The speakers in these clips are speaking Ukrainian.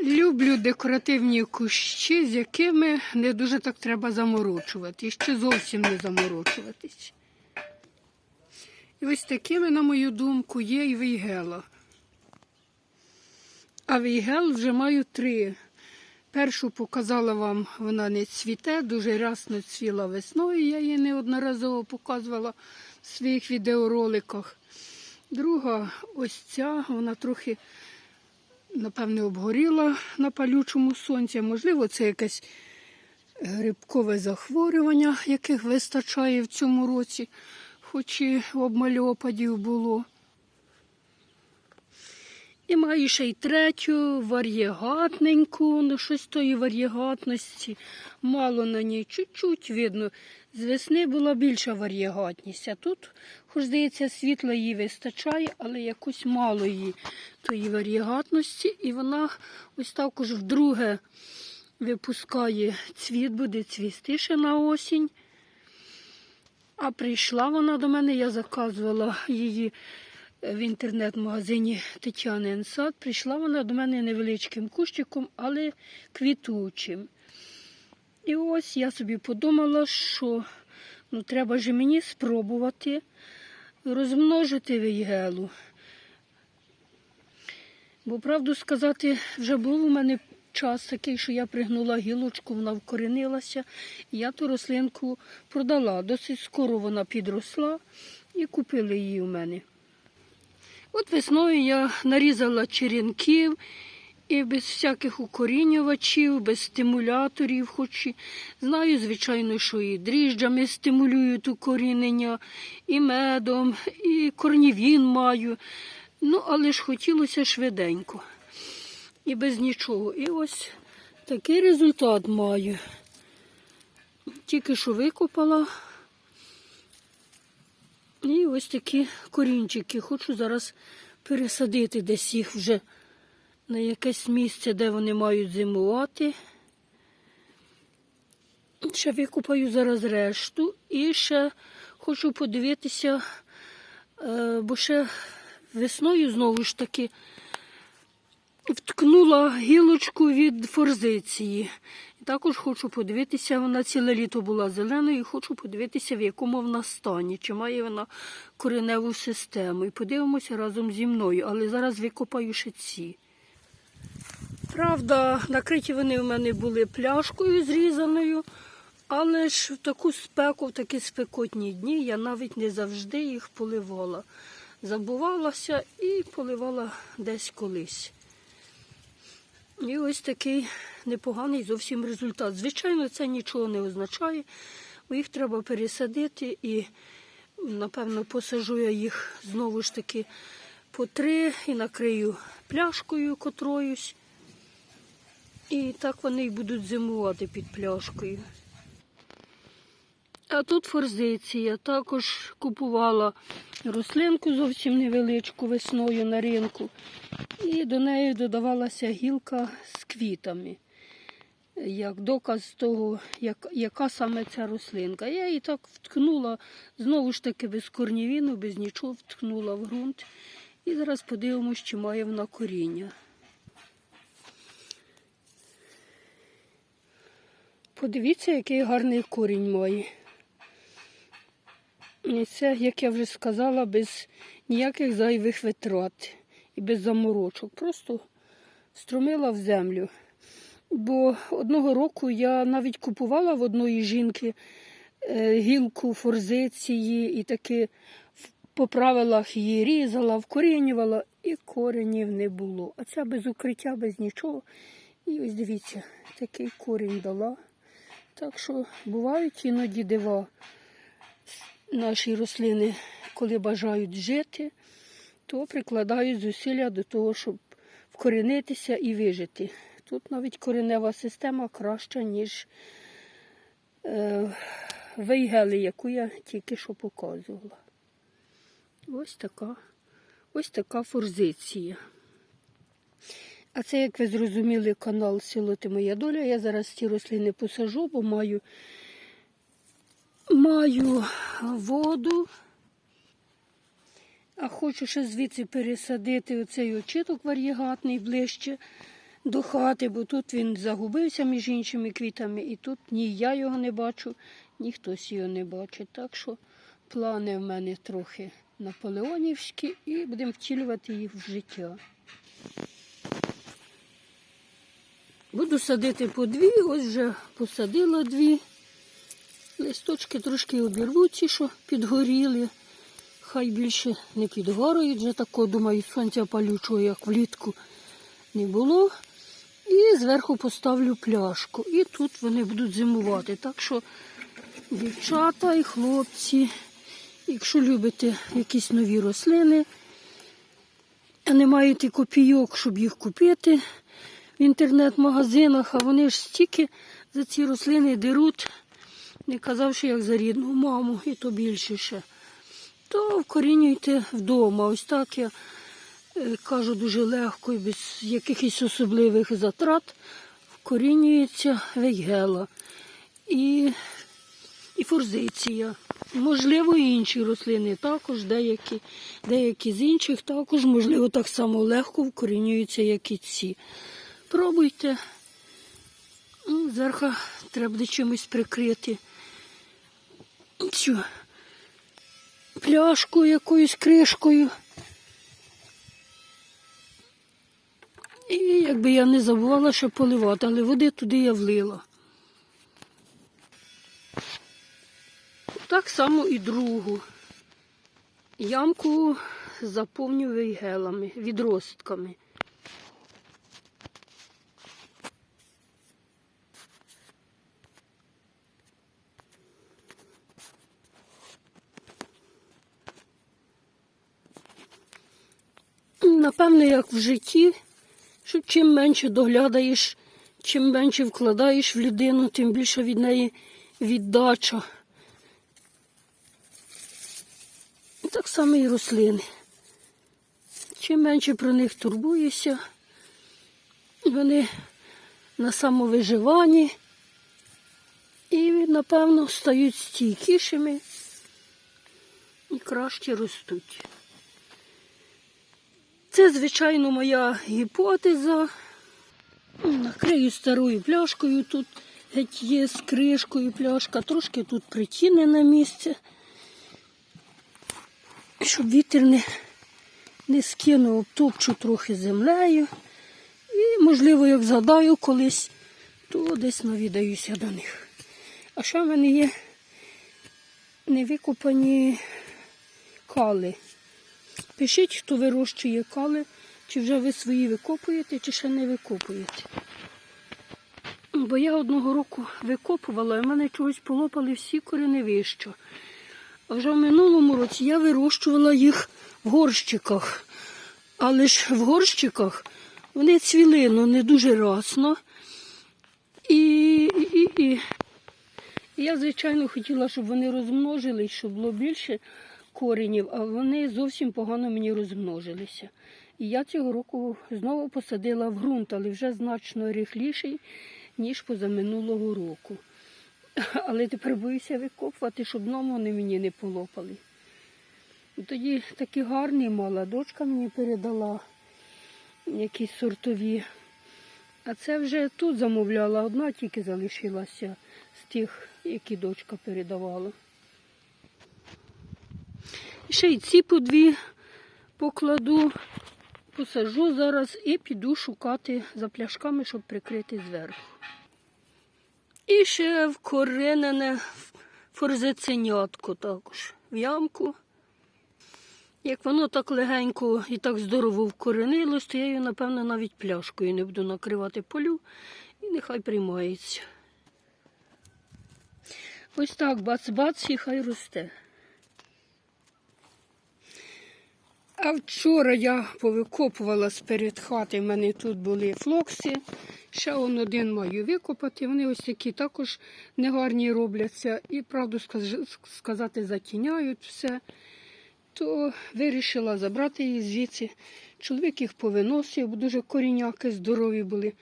Люблю декоративні кущі, з якими не дуже так треба заморочувати, ще зовсім не заморочуватись. І ось такими, на мою думку, є і вейгела. А вейгел вже маю три. Першу показала вам, вона не цвіте, дуже рясно цвіла весною, я її неодноразово показувала в своїх відеороликах. Друга ось ця, вона трохи, напевне, обгоріла на палючому сонці. Можливо, це якесь грибкове захворювання, яких вистачає в цьому році, хоч і обмальопадів було. І маю ще й третю вар'єгатненьку, ну щось тої вар'єгатності. Мало на ній, чуть-чуть видно. З весни була більша вар'єгатність. А тут, хоч здається, світла їй вистачає, але якось мало її тої вар'єгатності. І вона ось також вдруге випускає цвіт, буде цвісти ще на осінь. А прийшла вона до мене, я заказувала її в інтернет-магазині Тетяни Енсад. Прийшла вона до мене невеличким кущиком, але квітучим. І ось я собі подумала, що ну, треба ж мені спробувати розмножити вейгелу. Бо, правду сказати, вже був у мене час такий, що я пригнула гілочку, вона вкоренилася, і я ту рослинку продала. Досить скоро вона підросла і купили її у мене. От весною я нарізала черенків і без всяких укорінювачів, без стимуляторів, хоч і знаю, звичайно, що і дріжджами стимулюють укорінення, і медом, і корнівін маю. Ну, але ж хотілося швиденько. І без нічого. І ось такий результат маю. Тільки що викопала. І ось такі корінчики. Хочу зараз пересадити десь їх вже на якесь місце, де вони мають зимувати. Ще викупаю зараз решту і ще хочу подивитися, е, бо ще весною знову ж таки вткнула гілочку від форзиції. Також хочу подивитися, вона ціле літо була зеленою, і хочу подивитися, в якому вона стані, чи має вона кореневу систему. І подивимося разом зі мною, але зараз викопаю ще ці. Правда, накриті вони в мене були пляшкою зрізаною, але ж в таку спеку, в такі спекотні дні я навіть не завжди їх поливала. Забувалася і поливала десь колись. І ось такий непоганий зовсім результат. Звичайно, це нічого не означає, бо їх треба пересадити і, напевно, посажу я їх знову ж таки по три і накрию пляшкою котроюсь. І так вони й будуть зимувати під пляшкою. А тут форзиція. Також купувала рослинку зовсім невеличку весною на ринку. І до неї додавалася гілка з квітами. Як доказ того, як, яка саме ця рослинка. Я її так вткнула, знову ж таки без корнівіну, без нічого вткнула в ґрунт. І зараз подивимось, чи має вона коріння. Подивіться, який гарний корінь має. І це, як я вже сказала, без ніяких зайвих витрат і без заморочок. Просто струмила в землю. Бо одного року я навіть купувала в одної жінки е, гілку форзиції і таки по правилах її різала, вкорінювала, і коренів не було. А ця без укриття, без нічого. І ось дивіться, такий корінь дала. Так що бувають іноді дива наші рослини, коли бажають жити, то прикладають зусилля до того, щоб вкорінитися і вижити. Тут навіть коренева система краща, ніж е, вейгели, яку я тільки що показувала. Ось така, ось така форзиція. А це, як ви зрозуміли, канал Село Ти Моя Доля. Я зараз ці рослини посажу, бо маю Маю воду, а хочу ще звідси пересадити оцей очиток вар'єгатний ближче до хати, бо тут він загубився між іншими квітами, і тут ні я його не бачу, ні хтось його не бачить. Так що плани в мене трохи наполеонівські і будемо втілювати їх в життя. Буду садити по дві, ось вже посадила дві. Листочки трошки обірву, ті, що підгоріли. Хай більше не підгорюють, вже такого, думаю, сонця палючого, як влітку, не було. І зверху поставлю пляшку. І тут вони будуть зимувати. Так що, дівчата і хлопці, якщо любите якісь нові рослини, а не маєте копійок, щоб їх купити в інтернет-магазинах, а вони ж стільки за ці рослини деруть, не казавши, як за рідну маму, і то більше ще. То вкорінюйте вдома. Ось так я е, кажу дуже легко і без якихось особливих затрат вкорінюється вейгела і, і форзиція. Можливо, і інші рослини також, деякі, деякі з інших також, можливо, так само легко вкорінюються, як і ці. Пробуйте. Ну, Зверху треба чимось прикрити. Цю пляшку якоюсь кришкою. І якби я не забувала ще поливати, але води туди я влила. Так само і другу. Ямку заповню вейгелами, відростками. Напевно, як в житті, що чим менше доглядаєш, чим менше вкладаєш в людину, тим більше від неї віддача. І так само і рослини. Чим менше про них турбуєшся, вони на самовиживанні і, напевно, стають стійкішими і краще ростуть. Це, звичайно, моя гіпотеза. Накрию старою пляшкою. Тут геть є з кришкою пляшка, трошки тут притінене місце, щоб вітер не, не скинув, обтопчу трохи землею. І, можливо, як згадаю колись, то десь навідаюся до них. А ще в мене є невикопані кали. Пишіть, хто вирощує кали, чи вже ви свої викопуєте, чи ще не викопуєте. Бо я одного року викопувала, і в мене чогось полопали всі кореневища. А вже в минулому році я вирощувала їх в горщиках. Але ж в горщиках вони цвіли, ну не дуже расно. І, і, і, я, звичайно, хотіла, щоб вони розмножились, щоб було більше коренів, а вони зовсім погано мені розмножилися. І я цього року знову посадила в ґрунт, але вже значно рихліший, ніж позаминулого року. Але тепер боюся викопувати, щоб дном вони мені не полопали. Тоді такі гарні мала дочка мені передала якісь сортові. А це вже тут замовляла, одна тільки залишилася з тих, які дочка передавала. Ще й ці по дві покладу, посаджу зараз і піду шукати за пляшками, щоб прикрити зверху. І ще вкоренене форзиценятко також в ямку. Як воно так легенько і так здорово вкоренилось, то я її, напевно, навіть пляшкою не буду накривати полю і нехай приймається. Ось так бац-бац і хай росте. А вчора я повикопувала перед хати, в мене тут були флокси. Ще он один маю викопати. Вони ось такі також негарні робляться. І, правду сказати, затіняють все. То вирішила забрати їх звідси. Чоловік їх повиносив, бо дуже коріняки здорові були.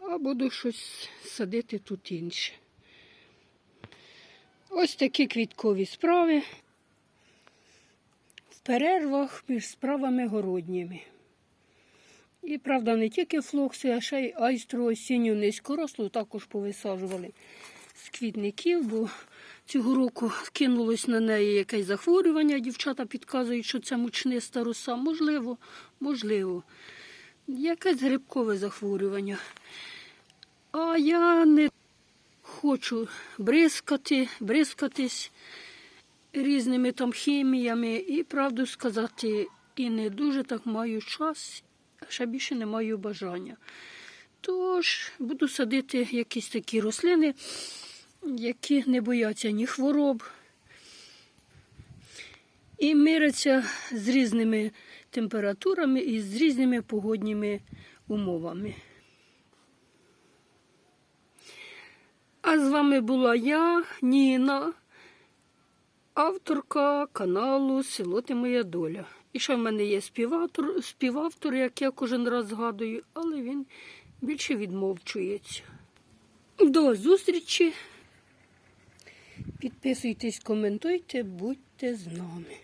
А буду щось садити тут інше. Ось такі квіткові справи перервах між справами городніми. І правда, не тільки флокси, а ще й айстру осінню низькорослу також повисаджували з квітників, бо цього року кинулось на неї якесь захворювання. Дівчата підказують, що це мучниста роса. Можливо, можливо. Якесь грибкове захворювання. А я не хочу бризкати, бризкатись різними там хіміями і, правду сказати, і не дуже так маю час, а ще більше не маю бажання. Тож буду садити якісь такі рослини, які не бояться ні хвороб, і миряться з різними температурами і з різними погодніми умовами. А з вами була я, Ніна, авторка каналу Село Ти Моя Доля. І ще в мене є співавтор, співавтор, як я кожен раз згадую, але він більше відмовчується. До зустрічі! Підписуйтесь, коментуйте, будьте з нами.